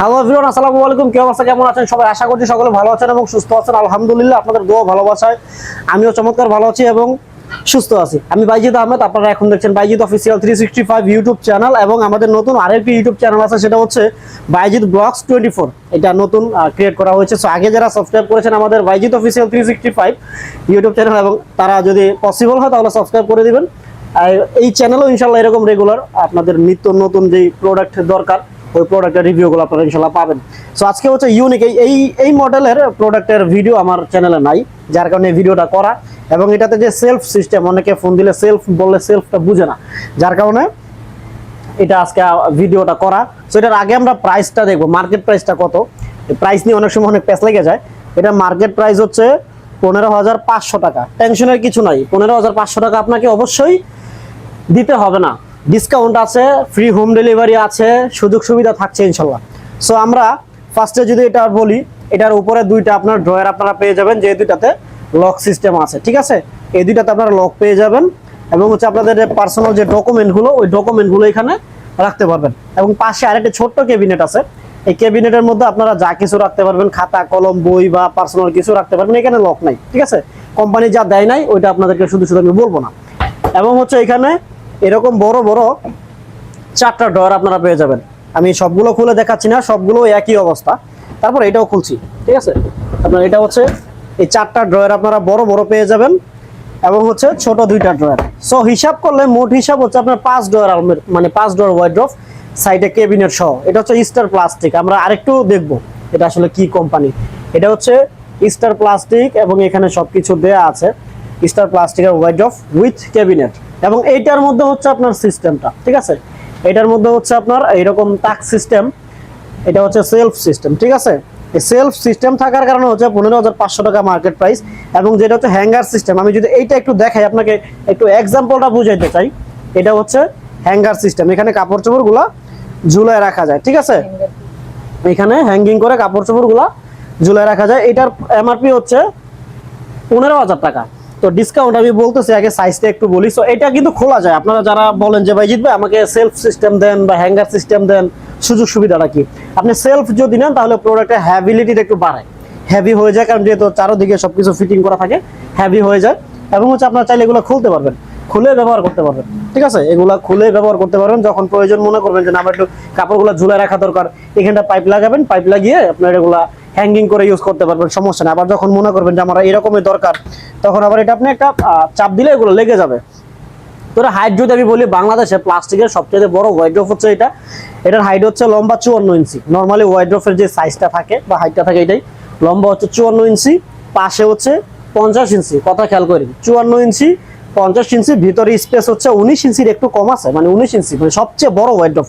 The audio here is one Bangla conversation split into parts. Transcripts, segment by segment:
হ্যালো এভরিওয়ান আসসালামু আলাইকুম। কি অবস্থা? কেমন আছেন? সবাই আশা করছি সকলে ভালো আছেন এবং সুস্থ আছেন। আলহামদুলিল্লাহ, আপনাদের দোয়া ভালোবাসায় আমিও চমৎকার ভালো আছি এবং সুস্থ আছি। আমি বাইজিদ আহমেদ, আপনারা এখন দেখছেন Bayjid official three sixty five YouTube channel এবং আমাদের নতুন আরেকটি ইউটিউব চ্যানেল আছে, সেটা হচ্ছে বাইজিদ ব্লগস টোয়েন্টি ফোর এটা নতুন ক্রিয়েট করা হয়েছে। সো আগে যারা সাবস্ক্রাইব করেছেন আমাদের Bayjid official three sixty five YouTube channel এবং তারা যদি পসিবল হয়, তাহলে সাবস্ক্রাইব করে দিবেন। আর এই চ্যানেলও ইনশাল্লাহ এরকম রেগুলার আপনাদের নিত্য নতুন যেই প্রোডাক্ট দরকার ওই প্রোডাক্টের রিভিউগুলো আপনারা ইনশাল্লাহ পাবেন। সো আজকে হচ্ছে ইউনিক এই এই মডেলের প্রোডাক্টের ভিডিও আমার চ্যানেলে নাই, যার কারণে ভিডিওটা করা। এবং এটাতে যে সেলফ সিস্টেম অনেকে ফোন দিলে সেলফ বললে সেলফটা বুঝে না। যার কারণে এটা আজকে ভিডিওটা করা। সো এটার আগে আমরা প্রাইসটা দেখব মার্কেট প্রাইসটা কত। প্রাইস নিয়ে অনেক সময় অনেক প্যাস লেগে যায়। এটা মার্কেট প্রাইস হচ্ছে পনেরো হাজার পাঁচশো টাকা। টেনশনের কিছু নাই, পনেরো হাজার পাঁচশো টাকা আপনাকে অবশ্যই দিতে হবে না। ডিসকাউন্ট আছে ফ্রি হোম ডেলিভারি আছে, সুযোগ সুবিধা থাকছে ইনশাল্লাহ। সো আমরা ফার্স্টে যদি এটা বলি, এটার উপরে দুইটা আপনার ড্রয়ার আপনারা পেয়ে যাবেন, যে দুইটাতে লক সিস্টেম আছে, ঠিক আছে? এই দুইটাতে আপনারা লক পেয়ে যাবেন এবং হচ্ছে আপনাদের পার্সোনাল যে ডকুমেন্টগুলো ওই ডকুমেন্টগুলো এখানে রাখতে পারবেন। এবং পাশে আরেকটা ছোট্ট ক্যাবিনেট আছে। এই ক্যাবিনেটের মধ্যে আপনারা যা কিছু রাখতে পারবেন, খাতা, কলম, বই বা পার্সোনাল কিছু রাখতে পারবেন, এখানে লক নাই, ঠিক আছে? কোম্পানি যা দেয় নাই, ওইটা আপনাদেরকে শুধু শুধু আমি বলব না। এবং হচ্ছে এখানে এরকম বড় বড় চারটা ড্রয়ার আপনারা পেয়ে যাবেন। আমি সবগুলো খুলে দেখাচ্ছি না সবগুলো একই অবস্থা। তারপর এটাও খুলছি, ঠিক আছে? আপনার এটা হচ্ছে, এই চারটা ড্রয়ার আপনারা বড় বড় পেয়ে যাবেন এবং হচ্ছে ছোট দুইটা ড্রয়ার। সো হিসাব করলে মোট হিসাব হচ্ছে আপনার পাঁচ ড্রয়ার মানে পাঁচ ড্রয়ার ওয়াইড্রফ সাইডে কেবিনেট সহ। এটা হচ্ছে স্টার প্লাস্টিক আমরা আরেকটু দেখব এটা আসলে কি কোম্পানি এটা হচ্ছে স্টার প্লাস্টিক এবং এখানে সবকিছু দেয়া আছে। স্টার প্লাস্টিকের ওয়াইড অফ উইথ ক্যাবিনেট এবং এইটার মধ্যে হচ্ছে আপনার সিস্টেমটা ঠিক আছে? এটার মধ্যে হচ্ছে আপনার এইরকম তাক সিস্টেম এটা হচ্ছে সেলফ সিস্টেম ঠিক আছে? সেলফ সিস্টেম থাকার কারণে হচ্ছে পনেরো হাজার পাঁচশো টাকা মার্কেট প্রাইস এবং যেটা হচ্ছে হ্যাঙ্গার সিস্টেম আমি যদি এইটা একটু দেখাই, আপনাকে একটু এক্সাম্পলটা বুঝাইতে চাই। এটা হচ্ছে হ্যাঙ্গার সিস্টেম এখানে কাপড় চোপড়গুলো ঝুলায় রাখা যায়, ঠিক আছে? এখানে হ্যাঙ্গিং করে কাপড় চোপড়গুলো ঝুলায় রাখা যায়। এটার এমআরপি হচ্ছে পনেরো হাজার টাকা। তো ডিসকাউন্ট আমি বলতেছি, আগে সাইজটা একটু বলি। সো এটা কিন্তু খোলা যায়। আপনারা যারা বলেন যে, ভাই জিতবে আমাকে সেলফ সিস্টেম দেন বা হ্যাঙ্গার সিস্টেম দেন, সুযোগ সুবিধাটা কি? আপনি সেলফ যদি নেন, তাহলে প্রোডাক্টের হ্যাবিলিটিটা একটু বাড়ায়। হেভি হয়ে যায়, কারণ যেহেতু চারোদিকে সবকিছু ফিটিং করা থাকে হেভি হয়ে যায়। এবং হচ্ছে আপনারা চাইলে এগুলো খুলতে পারবেন। খুলে ব্যবহার করতে পারবেন। ঠিক আছে? এগুলা খুলে ব্যবহার করতে পারবেন। যখন প্রয়োজন মনে করবেন যে আমার একটু কাপড়গুলো ঝুলে রাখা দরকার, এখানটা পাইপ লাগাবেন পাইপ লাগিয়ে আপনার এগুলা হ্যাঙ্গিং করে ইউজ করতে পারবেন, সমস্যা নেই। আবার যখন মনে করবেন যে, আমার এরকমই দরকার তখন আবার এটা আপনি একটা চাপ দিলে এগুলো লেগে যাবে। তোরা হাইট যদি আমি বলি, বাংলাদেশে প্লাস্টিকের সবচেয়ে বড় ওয়াইড্রফ হচ্ছে এটা। এটার হাইট হচ্ছে লম্বা চুয়ান্ন ইঞ্চি। নর্মালি ওয়াইড্রফের যে সাইজটা থাকে বা হাইটটা থাকে এটাই। লম্বা হচ্ছে চুয়ান্ন ইঞ্চি, পাশে হচ্ছে পঞ্চাশ ইঞ্চি। কথা খেয়াল করি, চুয়ান্ন ইঞ্চি, পঞ্চাশ ইঞ্চি, ভিতরে স্পেস হচ্ছে উনিশ ইঞ্চির একটু কম আছে মানে উনিশ ইঞ্চি মানে সবচেয়ে বড় ওয়াইড্রফ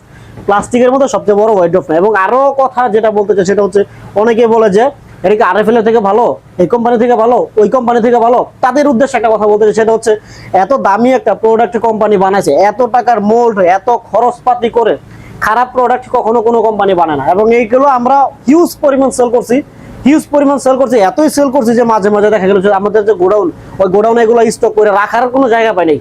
প্লাস্টিকের মধ্যে সবচেয়ে বড় ওয়াইড্রফ এবং আরও কথা যেটা বলতে চাই, সেটা হচ্ছে, অনেকে বলে যে এটা কি আরএফএল থেকে ভালো? এই কোম্পানি থেকে ভালো? ওই কোম্পানি থেকে ভালো? তাদের উদ্দেশ্যে একটা কথা বলতে সেটা হচ্ছে এত দামি একটা প্রোডাক্ট কোম্পানি বানাইছে, এত টাকার মোল্ড এত খরচপাতি করে খারাপ প্রোডাক্ট কখনো কোনো কোম্পানি বানায় না। এবং এইগুলো আমরা হিউজ পরিমাণ সেল করছি হিউজ পরিমাণ সেল করছি, এতই সেল করছি যে মাঝে মাঝে দেখা গেল আমাদের যে গোডাউন ওই গোডাউনে এগুলো স্টক করে রাখার কোনো জায়গা পাই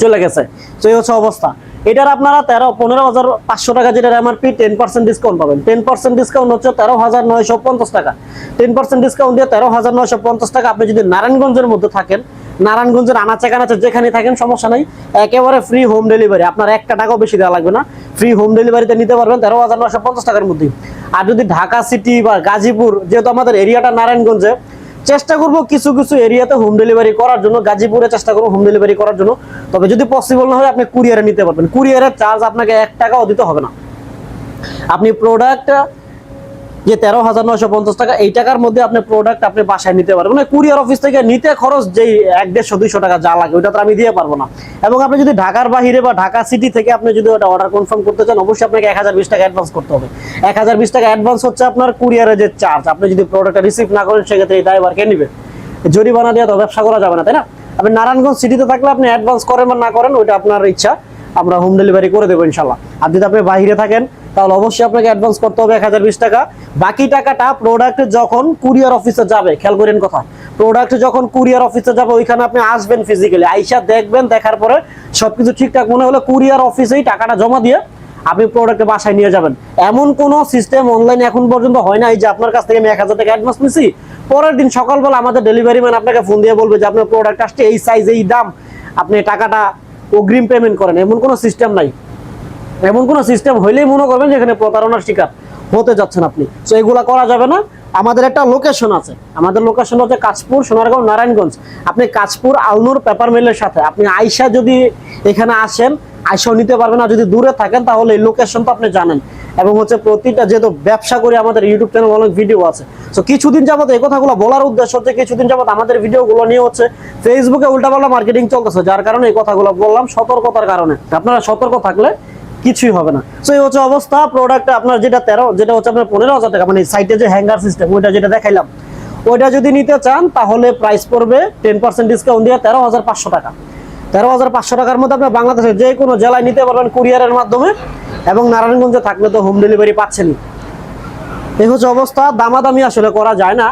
চলে গেছে। তো এই হচ্ছে অবস্থা। এটার আপনারা তেরো, পনেরো হাজার পাঁচশো টাকা যেটার এমআরপি টেন পার্সেন্ট ডিসকাউন্ট পাবেন। টেন পার্সেন্ট ডিসকাউন্ট হচ্ছে তেরো হাজার নয়শো পঞ্চাশ টাকা। টেন পার্সেন্ট ডিসকাউন্ট দিয়ে তেরো হাজার নয়শো পঞ্চাশ টাকা আপনি যদি নারায়ণগঞ্জের মধ্যে থাকেন, নারায়ণগঞ্জের আনাচে কানাচে যেখানে থাকেন, সমস্যা নাই, একেবারে ফ্রি হোম ডেলিভারি আপনার একটা টাকাও বেশি দেওয়া লাগবে না। ফ্রি হোম ডেলিভারিতে নিতে পারবেন তেরো হাজার নয়শো পঞ্চাশ টাকার মধ্যে। আর যদি ঢাকা সিটি বা গাজীপুর, যেহেতু আমাদের এরিয়াটা নারায়ণগঞ্জে চেষ্টা করব কিছু কিছু এরিয়াতে হোম ডেলিভারি করার জন্য, গাজীপুরে চেষ্টা করব হোম ডেলিভারি করার জন্য। তবে যদি পসিবল না হয়, আপনি কুরিয়ারে নিতে পারবেন। কুরিয়ারের চার্জ আপনাকে এক টাকাও দিতে হবে না। আপনি প্রোডাক্ট যে তেরো হাজার নয়শো পঞ্চাশ টাকা, এই টাকার মধ্যে আপনি প্রোডাক্ট আপনি বাসায় নিতে পারবেন। মানে কুরিয়ার অফিস থেকে নিতে খরচ যেই এক দেড়শো, দুইশো টাকা যা লাগে, ওইটা তো আমি দিয়ে পারব না। এবং আপনি যদি ঢাকার বাহিরে বা ঢাকা সিটি থেকে আপনি যদি ওটা অর্ডার কনফার্ম করতে চান, অবশ্যই আপনাকে এক হাজার বিশ টাকা অ্যাডভান্স করতে হবে। এক হাজার বিশ টাকা অ্যাডভান্স হচ্ছে আপনার কুরিয়ারের যে চার্জ আপনি যদি প্রোডাক্টটা রিসিভ না করেন, সেক্ষেত্রে এই ড্রাইভার কে নিবে। জরিমানা দিয়ে তো ব্যবসা করা যাবে না, তাই না? আপনি নারায়ণগঞ্জ সিটিতে থাকলে আপনি অ্যাডভান্স করেন বা না করেন, ওইটা আপনার ইচ্ছা। আমরা হোম ডেলিভারি করে দেবো ইনশাল্লাহ আর যদি আপনি বাইরে থাকেন তাহলে অবশ্যই আপনাকে অ্যাডভান্স করতে হবে এক হাজার বিশ টাকা। বাকি টাকাটা প্রোডাক্ট যখন কুরিয়ার অফিসে যাবে, খেয়াল করেন কথা প্রোডাক্ট যখন কুরিয়ার অফিসে যাবে, ওইখানে আপনি আসবেন ফিজিক্যালি আইসা দেখবেন, দেখার পরে সবকিছু ঠিকঠাক মনে হলে কুরিয়ার অফিসেই টাকাটা জমা দিয়ে আপনি প্রোডাক্টে বাসায় নিয়ে যাবেন। এমন কোনো সিস্টেম অনলাইনে এখন পর্যন্ত হয় নাই যে আপনার কাছ থেকে আমি এক হাজার টাকা অ্যাডভান্স নিছি, পরের দিন সকালবেলা আমাদের ডেলিভারি ম্যান আপনাকে ফোন দিয়ে বলবে যে, আপনার প্রোডাক্ট আসছে এই সাইজ এই দাম, আপনি টাকাটা অগ্রিম পেমেন্ট করেন। এমন কোনো সিস্টেম নাই। এমন কোনো সিস্টেম হইলেই মনে করবেন যেখানে প্রতারণার শিকার হতে যাচ্ছেন আপনি। তো এগুলা করা যাবে না। আমাদের একটা লোকেশন আছে। আমাদের লোকেশন হচ্ছে কাঁচপুর, সোনারগাঁও, নারায়ণগঞ্জ। আপনি কাঁচপুর, আলনুর, পেপার মিলের সাথে আপনি আইসা যদি এখানে আসেন, আইসাও নিতে পারবেন। আর যদি দূরে থাকেন, তাহলে এই লোকেশন তো আপনি জানেন। এবং হচ্ছে প্রতিটা যেহেতু ব্যবসা করে আমাদের ইউটিউব চ্যানেল অনেক ভিডিও আছে। তো কিছুদিন যাবত এই কথাগুলো বলার উদ্দেশ্য হচ্ছে কিছুদিন যাবত আমাদের ভিডিওগুলো নিয়ে হচ্ছে ফেসবুকে উল্টাপাল্টা মার্কেটিং চলতেছে। যার কারণে এই কথাগুলো বললাম সতর্কতার কারণে। আপনারা সতর্ক থাকলে কিছুই হবে না। তো এই হচ্ছে অবস্থা। প্রোডাক্ট আপনার যেটা তেরো, যেটা হচ্ছে আপনার পনেরো হাজার টাকা মানে সাইটে যে হ্যাঙ্গার সিস্টেম ওইটা যেটা দেখাইলাম, ওইটা যদি নিতে চান, তাহলে প্রাইস পড়বে টেন পার্সেন্ট ডিসকাউন্ট দিয়ে তেরো হাজার পাঁচশো টাকা। তেরো হাজার পাঁচশো টাকার মধ্যে আপনি বাংলাদেশের যে কোনো জেলায় নিতে পারবেন কুরিয়ারের মাধ্যমে, এবং নারায়ণগঞ্জে থাকলে তো হোম ডেলিভারি পাচ্ছেনই। এই হচ্ছে অবস্থা। দামাদামি আসলে করা যায় না।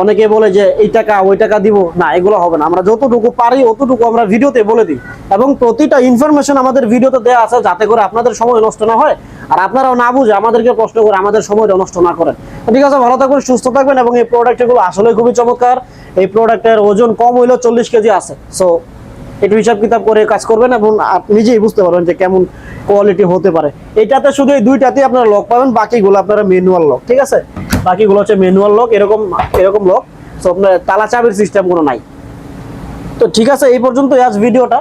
অনেকে বলে যে, এই টাকা, ওই টাকা দিব। না, এগুলো হবে না। আমরা যতটুকু পারি, অতটুকু আমরা ভিডিওতে বলে দিই। এবং প্রতিটা ইনফরমেশন আমাদের ভিডিওতে দেওয়া আছে, যাতে করে আপনাদের সময় নষ্ট না হয়। আর আপনারাও না বুঝে আমাদেরকে কষ্ট করে আমাদের সময়টা নষ্ট না করেন। ঠিক আছে, ভালো থাকবেন, সুস্থ থাকবেন, এবং এই প্রোডাক্টগুলো আসলে খুবই চমৎকার। এই প্রোডাক্টের ওজন কম হইলেও চল্লিশ কেজি আছে। সো একটু হিসাব কিতাব করে কাজ করবেন এবং নিজেই বুঝতে পারবেন যে কেমন কোয়ালিটি হতে পারে। এটাতে শুধু এই দুইটাতে আপনারা লক পাবেন, বাকিগুলো আপনারা ম্যানুয়াল লক ঠিক আছে? বাকিগুলো হচ্ছে ম্যানুয়াল লক এরকম এরকম লক সো আপনার তালা চাবির সিস্টেম কোনো নাই। তো ঠিক আছে, এই পর্যন্ত আজ ভিডিওটা।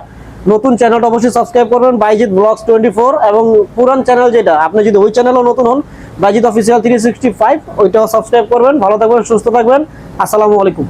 নতুন চ্যানেলটা অবশ্যই সাবস্ক্রাইব করবেন বাইজিৎ ব্লগস টোয়েন্টি ফোর এবং পুরান চ্যানেল যেটা, আপনি যদি ওই চ্যানেলও নতুন হন Bayjid official three sixty five ওইটাও সাবস্ক্রাইব করবেন। ভালো থাকবেন, সুস্থ থাকবেন। আসসালামু আলাইকুম।